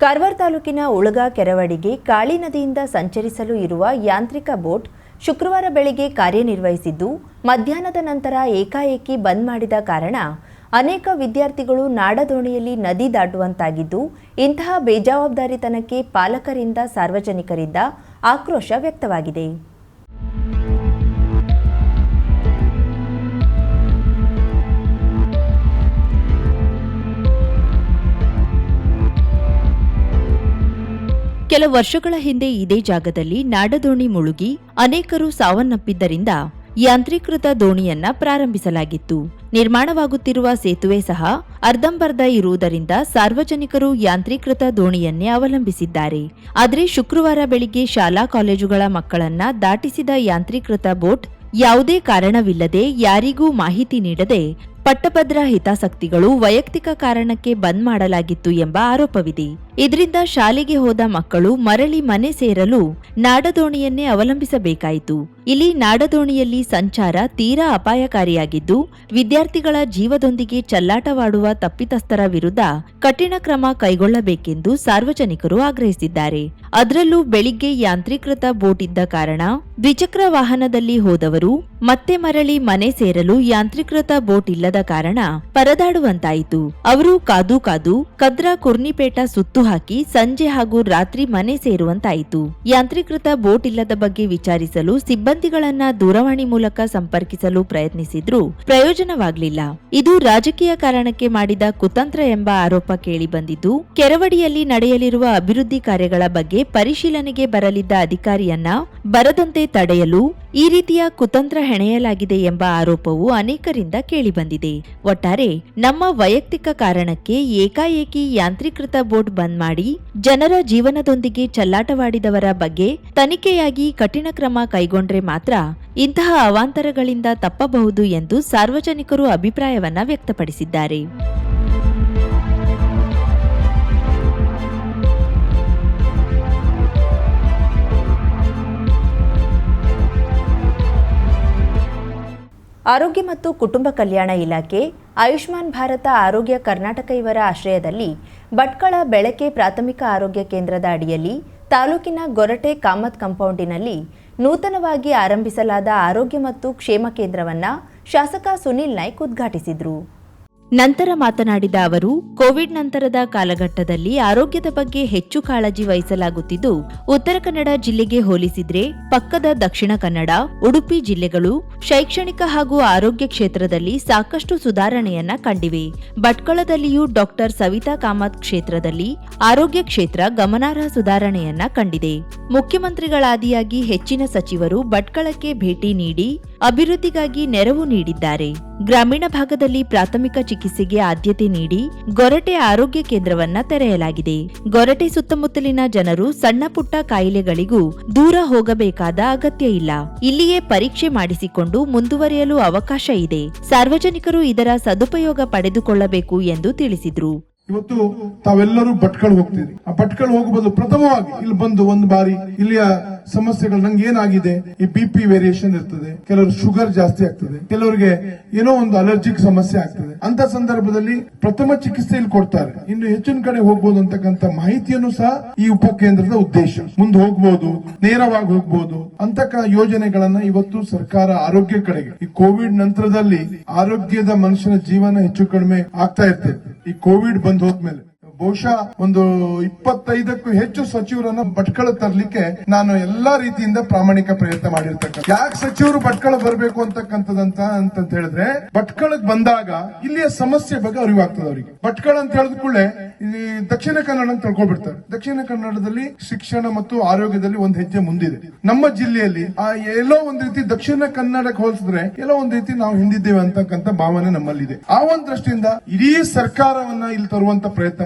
ಕಾರವಾರ ತಾಲೂಕಿನ ಉಳಗ ಕೆರವಡಿಗೆ ಕಾಳಿ ನದಿಯಿಂದ ಸಂಚರಿಸಲು ಇರುವ ಯಾಂತ್ರಿಕ ಬೋಟ್ ಶುಕ್ರವಾರ ಬೆಳಿಗ್ಗೆ ಕಾರ್ಯನಿರ್ವಹಿಸಿದ್ದು, ಮಧ್ಯಾಹ್ನದ ನಂತರ ಏಕಾಏಕಿ ಬಂದ್ ಮಾಡಿದ ಕಾರಣ ಅನೇಕ ವಿದ್ಯಾರ್ಥಿಗಳು ನಾಡದೋಣಿಯಲ್ಲಿ ನದಿ ದಾಟುವಂತಾಗಿದ್ದು, ಇಂತಹ ಬೇಜವಾಬ್ದಾರಿತನಕ್ಕೆ ಪಾಲಕರಿಂದ ಸಾರ್ವಜನಿಕರಿಂದ ಆಕ್ರೋಶ ವ್ಯಕ್ತವಾಗಿದೆ. ಕೆಲ ವರ್ಷಗಳ ಹಿಂದೆ ಇದೇ ಜಾಗದಲ್ಲಿ ನಾಡದೋಣಿ ಮುಳುಗಿ ಅನೇಕರು ಸಾವನ್ನಪ್ಪಿದ್ದರಿಂದ ಯಾಂತ್ರೀಕೃತ ದೋಣಿಯನ್ನ ಪ್ರಾರಂಭಿಸಲಾಗಿತ್ತು. ನಿರ್ಮಾಣವಾಗುತ್ತಿರುವ ಸೇತುವೆ ಸಹ ಅರ್ಧಂಬರ್ಧ ಇರುವುದರಿಂದ ಸಾರ್ವಜನಿಕರು ಯಾಂತ್ರೀಕೃತ ದೋಣಿಯನ್ನೇ ಅವಲಂಬಿಸಿದ್ದಾರೆ. ಆದರೆ ಶುಕ್ರವಾರ ಬೆಳಿಗ್ಗೆ ಶಾಲಾ ಕಾಲೇಜುಗಳ ಮಕ್ಕಳನ್ನ ದಾಟಿಸಿದ ಯಾಂತ್ರೀಕೃತ ಬೋಟ್ ಯಾವುದೇ ಕಾರಣವಿಲ್ಲದೆ ಯಾರಿಗೂ ಮಾಹಿತಿ ನೀಡದೆ ಪಟ್ಟಭದ್ರ ಹಿತಾಸಕ್ತಿಗಳು ವೈಯಕ್ತಿಕ ಕಾರಣಕ್ಕೆ ಬಂದ್ ಮಾಡಲಾಗಿತ್ತು ಎಂಬ ಆರೋಪವಿದೆ. ಇದರಿಂದ ಶಾಲೆಗೆ ಹೋದ ಮಕ್ಕಳು ಮರಳಿ ಮನೆ ಸೇರಲು ನಾಡದೋಣಿಯನ್ನೇ ಅವಲಂಬಿಸಬೇಕಾಯಿತು. ಇಲ್ಲಿ ನಾಡದೋಣಿಯಲ್ಲಿ ಸಂಚಾರ ತೀರಾ ಅಪಾಯಕಾರಿಯಾಗಿದ್ದು, ವಿದ್ಯಾರ್ಥಿಗಳ ಜೀವದೊಂದಿಗೆ ಚಲ್ಲಾಟವಾಡುವ ತಪ್ಪಿತಸ್ಥರ ವಿರುದ್ಧ ಕಠಿಣ ಕ್ರಮ ಕೈಗೊಳ್ಳಬೇಕೆಂದು ಸಾರ್ವಜನಿಕರು ಆಗ್ರಹಿಸಿದ್ದಾರೆ. ಅದರಲ್ಲೂ ಬೆಳಿಗ್ಗೆ ಯಾಂತ್ರೀಕೃತ ಬೋಟ್ ಇದ್ದ ಕಾರಣ ದ್ವಿಚಕ್ರ ವಾಹನದಲ್ಲಿ ಹೋದವರು ಮತ್ತೆ ಮರಳಿ ಮನೆ ಸೇರಲು ಯಾಂತ್ರೀಕೃತ ಬೋಟ್ ಇಲ್ಲದ ಕಾರಣ ಪರದಾಡುವಂತಾಯಿತು. ಅವರು ಕಾದು ಕಾದು ಕದ್ರಾ ಕುರ್ನಿಪೇಟ ಸುತ್ತು ಹಾಕಿ ಸಂಜೆ ಹಾಗೂ ರಾತ್ರಿ ಮನೆ ಸೇರುವಂತಾಯಿತು. ಯಾಂತ್ರೀಕೃತ ಬೋಟ್ ಇಲ್ಲದ ಬಗ್ಗೆ ವಿಚಾರಿಸಲು ಸಿಬ್ಬಂದಿಗಳನ್ನ ದೂರವಾಣಿ ಮೂಲಕ ಸಂಪರ್ಕಿಸಲು ಪ್ರಯತ್ನಿಸಿದ್ರೂ ಪ್ರಯೋಜನವಾಗಲಿಲ್ಲ. ಇದು ರಾಜಕೀಯ ಕಾರಣಕ್ಕೆ ಮಾಡಿದ ಕುತಂತ್ರ ಎಂಬ ಆರೋಪ ಕೇಳಿಬಂದಿದ್ದು, ಕೆರವಡಿಯಲ್ಲಿ ನಡೆಯಲಿರುವ ಅಭಿವೃದ್ಧಿ ಕಾರ್ಯಗಳ ಬಗ್ಗೆ ಪರಿಶೀಲನೆಗೆ ಬರಲಿದ್ದ ಅಧಿಕಾರಿಯನ್ನ ಬರದಂತೆ ತಡೆಯಲು ಈ ರೀತಿಯ ಕುತಂತ್ರ ಹೆಣೆಯಲಾಗಿದೆ ಎಂಬ ಆರೋಪವು ಅನೇಕರಿಂದ ಕೇಳಿಬಂದಿದೆ. ಒಟ್ಟಾರೆ, ನಮ್ಮ ವೈಯಕ್ತಿಕ ಕಾರಣಕ್ಕೆ ಏಕಾಏಕಿ ಯಾಂತ್ರೀಕೃತ ಬೋಟ್ ಬಂದ್ ಮಾಡಿ ಜನರ ಜೀವನದೊಂದಿಗೆ ಚಲ್ಲಾಟವಾಡಿದವರ ಬಗ್ಗೆ ತನಿಖೆಯಾಗಿ ಕಠಿಣ ಕ್ರಮ ಕೈಗೊಂಡ್ರೆ ಮಾತ್ರ ಇಂತಹ ಅವಾಂತರಗಳಿಂದ ತಪ್ಪಬಹುದು ಎಂದು ಸಾರ್ವಜನಿಕರು ಅಭಿಪ್ರಾಯವನ್ನ ವ್ಯಕ್ತಪಡಿಸಿದ್ದಾರೆ. ಆರೋಗ್ಯ ಮತ್ತು ಕುಟುಂಬ ಕಲ್ಯಾಣ ಇಲಾಖೆ ಆಯುಷ್ಮಾನ್ ಭಾರತ ಆರೋಗ್ಯ ಕರ್ನಾಟಕ ಇವರ ಆಶ್ರಯದಲ್ಲಿ ಭಟ್ಕಳ ಬೆಳಕೆ ಪ್ರಾಥಮಿಕ ಆರೋಗ್ಯ ಕೇಂದ್ರದ ಅಡಿಯಲ್ಲಿ ತಾಲೂಕಿನ ಗೊರಟೆ ಕಾಮತ್ ಕಾಂಪೌಂಡಿನಲ್ಲಿ ನೂತನವಾಗಿ ಆರಂಭಿಸಲಾದ ಆರೋಗ್ಯ ಮತ್ತು ಕ್ಷೇಮ ಕೇಂದ್ರವನ್ನು ಶಾಸಕ ಸುನಿಲ್ ನಾಯ್ಕ್ ಉದ್ಘಾಟಿಸಿದರು. ನಂತರ ಮಾತನಾಡಿದ ಅವರು, ಕೋವಿಡ್ ನಂತರದ ಕಾಲಘಟ್ಟದಲ್ಲಿ ಆರೋಗ್ಯದ ಬಗ್ಗೆ ಹೆಚ್ಚು ಕಾಳಜಿ ವಹಿಸಲಾಗುತ್ತಿದ್ದು, ಉತ್ತರ ಕನ್ನಡ ಜಿಲ್ಲೆಗೆ ಹೋಲಿಸಿದ್ರೆ ಪಕ್ಕದ ದಕ್ಷಿಣ ಕನ್ನಡ, ಉಡುಪಿ ಜಿಲ್ಲೆಗಳು ಶೈಕ್ಷಣಿಕ ಹಾಗೂ ಆರೋಗ್ಯ ಕ್ಷೇತ್ರದಲ್ಲಿ ಸಾಕಷ್ಟು ಸುಧಾರಣೆಯನ್ನ ಕಂಡಿವೆ. ಭಟ್ಕಳದಲ್ಲಿಯೂ ಡಾಕ್ಟರ್ ಸವಿತಾ ಕಾಮತ್ ಕ್ಷೇತ್ರದಲ್ಲಿ ಆರೋಗ್ಯ ಕ್ಷೇತ್ರ ಗಮನಾರ್ಹ ಸುಧಾರಣೆಯನ್ನ ಕಂಡಿದೆ. ಮುಖ್ಯಮಂತ್ರಿಗಳಾದಿಯಾಗಿ ಹೆಚ್ಚಿನ ಸಚಿವರು ಭಟ್ಕಳಕ್ಕೆ ಭೇಟಿ ನೀಡಿ ಅಭಿವೃದ್ಧಿಗಾಗಿ ನೆರವು ನೀಡಿದ್ದಾರೆ. ಗ್ರಾಮೀಣ ಭಾಗದಲ್ಲಿ ಪ್ರಾಥಮಿಕ ಚಿಕಿತ್ಸೆಗೆ ಆದ್ಯತೆ ನೀಡಿ ಗೊರಟೆ ಆರೋಗ್ಯ ಕೇಂದ್ರವನ್ನ ತೆರೆಯಲಾಗಿದೆ. ಗೊರಟೆ ಸುತ್ತಮುತ್ತಲಿನ ಜನರು ಸಣ್ಣ ಪುಟ್ಟ ಕಾಯಿಲೆಗಳಿಗೂ ದೂರ ಹೋಗಬೇಕಾದ ಅಗತ್ಯ ಇಲ್ಲ. ಇಲ್ಲಿಯೇ ಪರೀಕ್ಷೆ ಮಾಡಿಸಿಕೊಂಡು ಮುಂದುವರಿಯಲು ಅವಕಾಶ ಇದೆ. ಸಾರ್ವಜನಿಕರು ಇದರ ಸದುಪಯೋಗ ಪಡೆದುಕೊಳ್ಳಬೇಕು ಎಂದು ತಿಳಿಸಿದ್ರು. ಇವತ್ತು ತಾವೆಲ್ಲರೂ ಭಟ್ಕಳು ಹೋಗ್ತೀರಿ. ಆ ಭಟ್ಕಳು ಹೋಗಬಹುದು ಪ್ರಥಮವಾಗಿ ಇಲ್ಲಿ ಬಂದು ಒಂದು ಬಾರಿ ಇಲ್ಲಿಯ ಸಮಸ್ಯೆಗಳು ನಂಗೆ ಏನಾಗಿದೆ? ಈ ಬಿ ಪಿ ವೇರಿಯೇಷನ್ ಇರ್ತದೆ. ಕೆಲವರು ಶುಗರ್ ಜಾಸ್ತಿ ಆಗ್ತದೆ. ಕೆಲವರಿಗೆ ಏನೋ ಒಂದು ಅಲರ್ಜಿಕ್ ಸಮಸ್ಯೆ ಆಗ್ತದೆ. ಅಂತ ಸಂದರ್ಭದಲ್ಲಿ ಪ್ರಥಮ ಚಿಕಿತ್ಸೆಯಲ್ಲಿ ಕೊಡ್ತಾರೆ. ಇನ್ನು ಹೆಚ್ಚಿನ ಕಡೆ ಹೋಗ್ಬೋದು ಅಂತಕ್ಕಂಥ ಮಾಹಿತಿಯನ್ನು ಸಹ ಈ ಉಪಕೇಂದ್ರದ ಉದ್ದೇಶ. ಮುಂದೆ ಹೋಗ್ಬೋದು, ನೇರವಾಗಿ ಹೋಗ್ಬೋದು ಅಂತಕ್ಕ ಯೋಜನೆಗಳನ್ನ ಇವತ್ತು ಸರ್ಕಾರ ಆರೋಗ್ಯ ಕಡೆಗೆ. ಈ ಕೋವಿಡ್ ನಂತರದಲ್ಲಿ ಆರೋಗ್ಯದ ಮನುಷ್ಯನ ಜೀವನ ಹೆಚ್ಚು ಕಡಿಮೆ ಆಗ್ತಾ ಇರ್ತದೆ. ಈ ಕೋವಿಡ್ ಬಂದ್ ಹೋದ್ಮೇಲೆ. ಬಹುಶಃ ಒಂದು ಇಪ್ಪತ್ತೈದಕ್ಕೂ ಹೆಚ್ಚು ಸಚಿವರನ್ನ ಭಟ್ಕಳ ತರಲಿಕ್ಕೆ ನಾನು ಎಲ್ಲಾ ರೀತಿಯಿಂದ ಪ್ರಾಮಾಣಿಕ ಪ್ರಯತ್ನ ಮಾಡಿರ್ತಕ್ಕಂಥ ಯಾಕೆ ಸಚಿವರು ಭಟ್ಕಳ ಬರಬೇಕು ಅಂತಕ್ಕಂಥದಂತ ಅಂತ ಹೇಳಿದ್ರೆ ಭಟ್ಕಳಕ್ ಬಂದಾಗ ಇಲ್ಲಿಯ ಸಮಸ್ಯೆ ಬಗ್ಗೆ ಅರಿವಾಗ್ತದೆ ಅವರಿಗೆ. ಭಟ್ಕಳ ಅಂತ ಹೇಳಿದ ಕೂಡಲೇ ಇಲ್ಲಿ ದಕ್ಷಿಣ ಕನ್ನಡ ತಿಳ್ಕೊಬಿಡ್ತಾರೆ. ದಕ್ಷಿಣ ಕನ್ನಡದಲ್ಲಿ ಶಿಕ್ಷಣ ಮತ್ತು ಆರೋಗ್ಯದಲ್ಲಿ ಒಂದು ಹೆಜ್ಜೆ ಮುಂದಿದೆ. ನಮ್ಮ ಜಿಲ್ಲೆಯಲ್ಲಿ ಆ ಎಲ್ಲೋ ಒಂದ್ ರೀತಿ ದಕ್ಷಿಣ ಕನ್ನಡಕ್ಕೆ ಹೋಲಿಸಿದ್ರೆ ಎಲ್ಲೋ ಒಂದ್ ರೀತಿ ನಾವು ಹಿಂದಿದ್ದೇವೆ ಅಂತಕ್ಕಂಥ ಭಾವನೆ ನಮ್ಮಲ್ಲಿದೆ. ಆ ಒಂದ್ ದೃಷ್ಟಿಯಿಂದ ಇಡೀ ಸರ್ಕಾರವನ್ನ ಇಲ್ಲಿ ತರುವಂತ ಪ್ರಯತ್ನ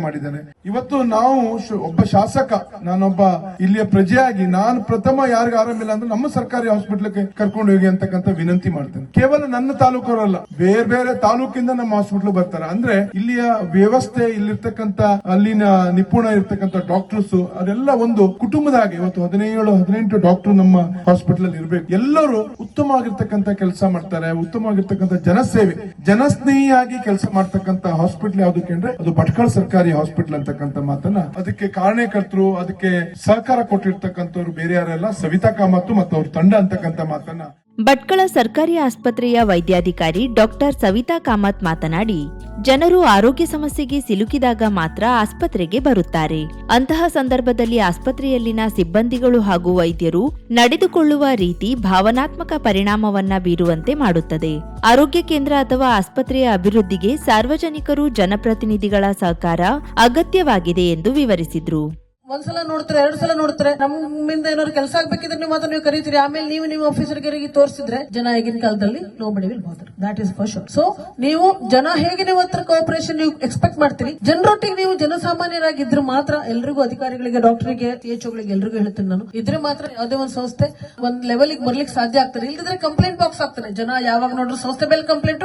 ಇವತ್ತು ನಾವು ಒಬ್ಬ ಶಾಸಕ, ನಾನೊಬ್ಬ ಇಲ್ಲಿಯ ಪ್ರಜೆಯಾಗಿ, ನಾನು ಪ್ರಥಮ ಯಾರಿಗೂ ಆರಾಮಿಲ್ಲ ಅಂದ್ರೆ ನಮ್ಮ ಸರ್ಕಾರಿ ಹಾಸ್ಪಿಟಲ್ಗೆ ಕರ್ಕೊಂಡು ಹೋಗಿ ಅಂತಕ್ಕಂಥ ವಿನಂತಿ ಮಾಡ್ತೇನೆ. ಕೇವಲ ನನ್ನ ತಾಲೂಕವರಲ್ಲ ಬೇರೆ ಬೇರೆ ತಾಲೂಕಿಂದ ನಮ್ಮ ಹಾಸ್ಪಿಟಲ್ ಬರ್ತಾರೆ. ಅಂದ್ರೆ ಇಲ್ಲಿಯ ವ್ಯವಸ್ಥೆ, ಇಲ್ಲಿರ್ತಕ್ಕಂಥ ಅಲ್ಲಿನ ನಿಪುಣ ಇರ್ತಕ್ಕಂಥ ಡಾಕ್ಟರ್ಸ್ ಅದೆಲ್ಲ ಒಂದು ಕುಟುಂಬದ ಹಾಗೆ. ಇವತ್ತು ಹದಿನೇಳು, ಹದಿನೆಂಟು ಡಾಕ್ಟರ್ ನಮ್ಮ ಹಾಸ್ಪಿಟಲ್ ಅಲ್ಲಿ ಇರಬೇಕು. ಎಲ್ಲರೂ ಉತ್ತಮವಾಗಿರ್ತಕ್ಕಂಥ ಕೆಲಸ ಮಾಡ್ತಾರೆ. ಉತ್ತಮವಾಗಿರ್ತಕ್ಕಂಥ ಜನಸೇವೆ, ಜನಸ್ನೇಹಿಯಾಗಿ ಕೆಲಸ ಮಾಡ್ತಕ್ಕಂಥ ಹಾಸ್ಪಿಟಲ್ ಯಾವ್ದು ಅಂದ್ರೆ ಅದು ಭಟ್ಕಳ ಸರ್ಕಾರಿ ಹಾಸ್ಪಿಟಲ್ ಹಾಸ್ಪಿಟಲ್ ಅಂತಕ್ಕಂಥ ಮಾತನ್ನ ಅದಕ್ಕೆ ಕಾರಣಕರ್ತರು ಅದಕ್ಕೆ ಸಹಕಾರ ಕೊಟ್ಟಿರ್ತಕ್ಕಂಥವ್ರು ಬೇರೆ ಯಾರೆಲ್ಲ ಸವಿತಾ ಕಾಮತ್ತು ಮತ್ತು ಅವ್ರ ತಂಡ ಅಂತಕ್ಕಂಥ ಮಾತನ್ನ ಭಟ್ಕಳ ಸರ್ಕಾರಿ ಆಸ್ಪತ್ರೆಯ ವೈದ್ಯಾಧಿಕಾರಿ ಡಾಕ್ಟರ್ ಸವಿತಾ ಕಾಮತ್ ಮಾತನಾಡಿ, ಜನರು ಆರೋಗ್ಯ ಸಮಸ್ಯೆಗೆ ಸಿಲುಕಿದಾಗ ಮಾತ್ರ ಆಸ್ಪತ್ರೆಗೆ ಬರುತ್ತಾರೆ. ಅಂತಹ ಸಂದರ್ಭದಲ್ಲಿ ಆಸ್ಪತ್ರೆಯಲ್ಲಿನ ಸಿಬ್ಬಂದಿಗಳು ಹಾಗೂ ವೈದ್ಯರು ನಡೆದುಕೊಳ್ಳುವ ರೀತಿ ಭಾವನಾತ್ಮಕ ಪರಿಣಾಮವನ್ನ ಬೀರುವಂತೆ ಮಾಡುತ್ತದೆ. ಆರೋಗ್ಯ ಕೇಂದ್ರ ಅಥವಾ ಆಸ್ಪತ್ರೆಯ ಅಭಿವೃದ್ಧಿಗೆ ಸಾರ್ವಜನಿಕರು ಜನಪ್ರತಿನಿಧಿಗಳ ಸಹಕಾರ ಅಗತ್ಯವಾಗಿದೆ ಎಂದು ವಿವರಿಸಿದ್ರು. ಒಂದ್ಸಲ ನೋಡ್ತಾರೆ ಎರಡ್ ಸಲ ನೋಡ್ತಾರೆ? ನಮ್ಮಿಂದ ಏನಾದ್ರು ಕೆಲಸ ಆಗ್ಬೇಕಿದ್ರೆ ನೀವು ಮಾತ್ರ ನೀವು ಕರೀತೀರಿ. ಆಮೇಲೆ ನೀವು ನೀವು ಆಫೀಸರ್ಗೆ ತೋರಿಸಿದ್ರೆ ಜನ ಈಗಿನ ಕಾಲದಲ್ಲಿ nobody will bother that is for sure so ನೀವು ಜನ ಹೇಗೆ ನೀವು ಹತ್ರ ಕೋಆಪರೇಷನ್ ನೀವು ಎಕ್ಸ್ಪೆಕ್ಟ್ ಮಾಡ್ತೀರಿ? ಜನರೊಟ್ಟಿಗೆ ನೀವು ಜನಸಾಮಾನ್ಯರಾಗಿದ್ರೆ ಮಾತ್ರ ಎಲ್ರಿಗೂ ಅಧಿಕಾರಿಗಳಿಗೆ ಡಾಕ್ಟರ್ಗೆ ಗಳಿಗೆ ಎಲ್ರಿಗೂ ಹೇಳ್ತೀನಿ ನಾನು. ಇದ್ರೆ ಮಾತ್ರ ಯಾವುದೇ ಒಂದು ಸಂಸ್ಥೆ ಒಂದ್ ಲೆವೆಲ್ ಬರ್ಲಿಕ್ಕೆ ಸಾಧ್ಯ ಆಗ್ತಾರೆ ಇಲ್ಲದಿದ್ರೆ ಕಂಪ್ಲೇಂಟ್ ಬಾಕ್ಸ್ ಆಗ್ತಾರೆ ಜನ ಯಾವಾಗ ನೋಡ್ರು ಸಂಸ್ಥೆ ಮೇಲೆ ಕಂಪ್ಲೇಂಟ್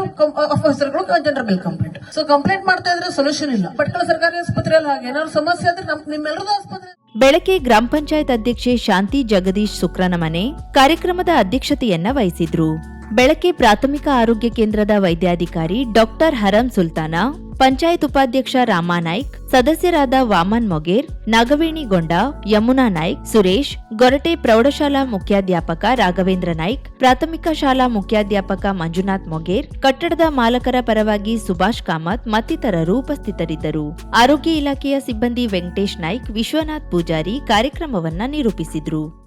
ಆಫೀಸರ್ಗಳು ಜನರ ಮೇಲೆ ಕಂಪ್ಲೇಂಟ್ ಸೊ ಕಂಪ್ಲೇಂಟ್ ಮಾಡ್ತಾ ಇದ್ರೆ ಸೊಲ್ಯೂಷನ್ ಇಲ್ಲ. ಪಟ್ಟಣ ಸರ್ಕಾರಿ ಆಸ್ಪತ್ರೆಯಲ್ಲಿ ಹಾಗೆ ಏನಾದ್ರು ಸಮಸ್ಯೆ ಆದ್ರೆ ನಮ್ ನಿಮ್ಮೆಲ್ಲರದು ಆಸ್ಪತ್ರೆ ಬೆಳಗ್ಗೆ ಗ್ರಾಮ ಪಂಚಾಯತ್ ಅಧ್ಯಕ್ಷೆ ಶಾಂತಿ ಜಗದೀಶ್ ಸುಕ್ರನಮನೆ ಕಾರ್ಯಕ್ರಮದ ಅಧ್ಯಕ್ಷತೆಯನ್ನ ವಹಿಸಿದ್ರು. ಬೆಳಗ್ಗೆ ಪ್ರಾಥಮಿಕ ಆರೋಗ್ಯ ಕೇಂದ್ರದ ವೈದ್ಯಾಧಿಕಾರಿ ಡಾಕ್ಟರ್ ಹರಂ ಸುಲ್ತಾನ ಪಂಚಾಯತ್ ಉಪಾಧ್ಯಕ್ಷ ರಾಮಾನಾಯ್ಕ್ ಸದಸ್ಯರಾದ ವಾಮನ್ ಮೊಗೇರ್ ನಾಗವೇಣಿಗೊಂಡ ಯಮುನಾ ನಾಯ್ಕ್, ಸುರೇಶ್, ಗೊರಟೆ ಪ್ರೌಢಶಾಲಾ ಮುಖ್ಯಾಧ್ಯಾಪಕ ರಾಘವೇಂದ್ರ ನಾಯ್ಕ್, ಪ್ರಾಥಮಿಕ ಶಾಲಾ ಮುಖ್ಯಾಧ್ಯಾಪಕ ಮಂಜುನಾಥ್ ಮೊಗೇರ್, ಕಟ್ಟಡದ ಮಾಲಕರ ಪರವಾಗಿ ಸುಭಾಷ್ ಕಾಮತ್ ಮತ್ತಿತರರು ಉಪಸ್ಥಿತರಿದ್ದರು. ಆರೋಗ್ಯ ಇಲಾಖೆಯ ಸಿಬ್ಬಂದಿ ವೆಂಕಟೇಶ್ ನಾಯ್ಕ್, ವಿಶ್ವನಾಥ್ ಪೂಜಾರಿ ಕಾರ್ಯಕ್ರಮವನ್ನ ನಿರೂಪಿಸಿದ್ರು.